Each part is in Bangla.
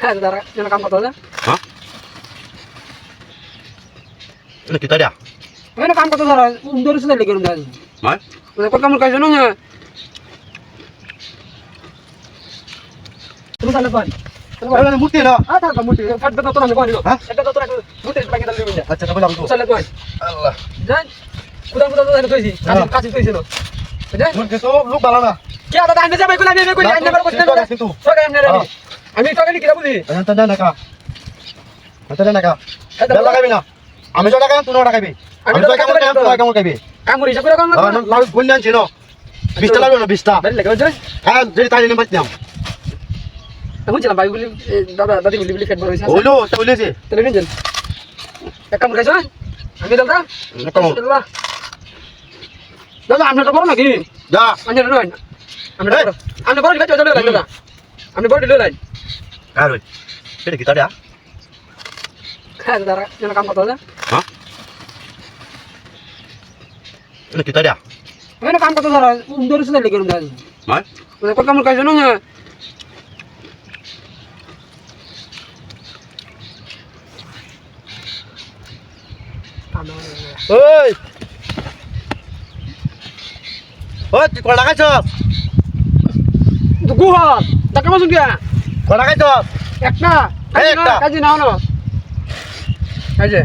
হ্যাঁ দাদা যেন কাম করতে হবে হ্যাঁ এটা কি তারিয়া এখানে কাম করতে ধরো উন্দর সুন্দর লেগে রুম দাদা মাই কত কাম কাজ না তুমি তাহলে পারি মূর্তি না আ থাকা মুটি ফাটবে তো না পারি হ্যাঁ? এটা তো তোরা মুটি বাকি দাও দিবি আচ্ছা তাহলে আমি তো চলে কই আল্লাহ যাই কুদা কুদা তো কইছি কাছে কাছে কইছিল যাই মূর্তি তো লোক ভালো না কি দাদা আমি যাবে কইলা আমি কইলা আমি নাম্বার করতে ঠিক আছে, কিন্তু। সকালে আমি রেডি আমি সকালে কি বুঝি? এটা না নাকা। এটা নাকা। বেল লাগাবি না। আমি তো লাগাম তুই লাগাবি আমি তো কেমন কেমন তুই কেমন লাগাবি কাম করি হিসাব করে কোন হ্যাঁ লাগ গুণ ছিল বিশটা লাগবে না বিশটা। বের লাগে বুঝছ হ্যাঁ যদি তাই নিয়ে বাঁচতাম। বুঝছিলাম ভাই বলি দাদা দাদি বলি বলি ফেট বড় হইছে হইল তো হইলেছে তাহলে নিন এক কাম খাইছ আমি দাদা কেমন দাদা আপনি তো বড় নাকি? যা। আমি নয় আমি বড়। আমি বড় দিকে চলে দাদা। আমি বড় দিলে লাইন আর ওই এটা কি তারিয়া হ্যাঁ দাদা যেন কাম করতে হবে হ্যাঁ এটা কি তারিয়া এখানে কাম করতে ধরো উন্দর সুন্দর লেগে রুম দাদা মাই কত কাম কাজ না ওই ওই তুই কড়া খাইছস তো গুহা টাকা মাসুন দিয়া কড়া খাইছস একটা এই একটা। কাজি নাও না কাজে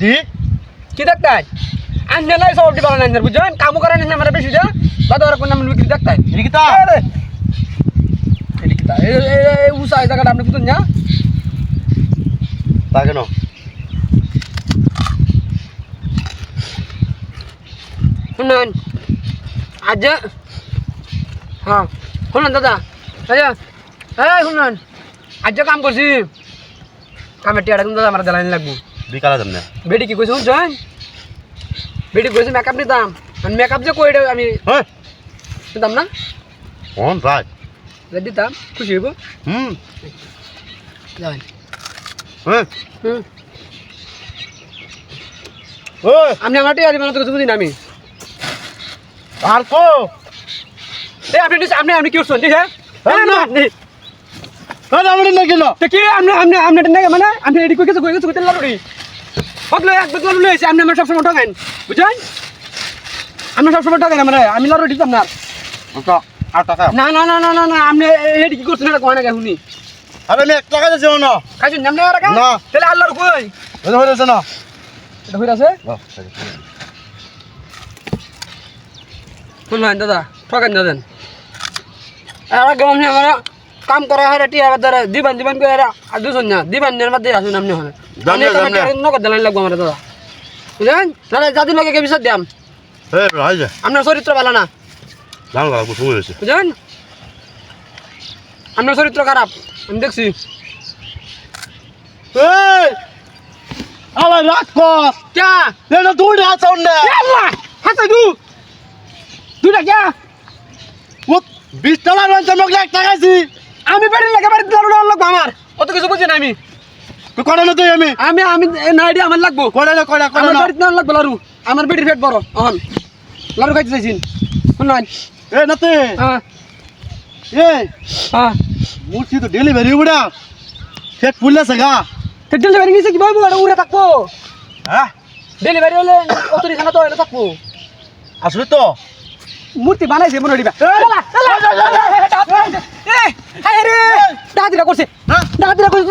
দি কি দেখতাই আন্নে লাই সব দিবার না বুঝছেন কাম করে না আমরা বেশি যা দাদা আর কোন নাম বিক্রি দেখতাই এটা কি তা আরে এদিকে কি তা এই এই উসা এই জায়গাটা আপনি বুঝুন না তা কেন শুনুন আজ হ্যাঁ শুনুন দাদা আচ্ছা এই শুনুন আজ কাম করছি কামের টিয়াটা কিন্তু আমার জ্বালানি লাগবো। বিকালে যাম না। বেডি কি কইছো কইছে মেকআপ আর মেকআপ যে কই আমি হ্যাঁ না? কোন ভাই যদি দিতাম খুশি হইব? হুম। যাই হ্যাঁ হুম। ওই আপনি আমার টিয়া দিবেন তো কিছু বুঝি না আমি। আর কো? এই আপনি আপনি আপনি কি করছেন? আছে হ্যাঁ, না। হ্যাঁ আমি না তো কি আপনি আপনি এটা নাকি মানে? আপনি এডি কই কিছু কই কিছু কইতে লাড়ুড়ি বদলে এক বদলে লইছে আপনি আমার সবসময় ঠকাইন বুঝছেন আপনি সবসময় ঠকাইন আমার আমি লাড়ুড়ি দিতাম না না না না না না না আপনি এডি কি করছেন? এটা কয় না শুনি। আরে আমি এক টাকা দিয়েছি না। খাইছেন নাম না রাখা না। তাহলে আল্লাহর কই? এটা না। আছে দাদা ঠকান দাদেন আর আমার কাম করা হয় টিয়া দ্বারা দিবান দিবান করে আর দুজন না দিবান নিয়ে মধ্যে আসুন আপনি হলে। নগদ দিলাম লাগবো আমার দাদা। বুঝলেন? দাদা যাদের লগে বিচার দিয়াম? রাই যা। আপনার চরিত্র ভালো না। বুঝলেন? আপনার চরিত্র খারাপ আমি দেখছি। আমার রাগ কর। ক্যা এটা তুই না চাও না। আল্লাহ? হাতে দু। দুটা ক্যা ও বিশ টাকা রয়েছে আমাকে এক টাকা আছি আমি বাড়ি লাগে বাড়ি দিলাম লাগবো আমার অত কিছু বুঝি না আমি তুই করে না তুই আমি আমি আমি না আইডিয়া আমার লাগবো করে না করে করে আমার না বাড়িতে না লাগবে লাড়ু আমার বেটির পেট বড় অহন লাড়ু খাইতে চাইছিন শুনলেন এ নাতে হ্যাঁ এ হ্যাঁ মূর্তি তো ডেলিভারি উড়া ফেট ফুললে সাগা তো ডেলিভারি নিয়েছে কি বড় উড়ে থাকব হ্যাঁ ডেলিভারি হলে কতরি খানা তো এটা থাকব আসলে তো মূর্তি বানাইছে মনে হইবা দাদিরা করছে হ্যাঁ? দাদিরা করছে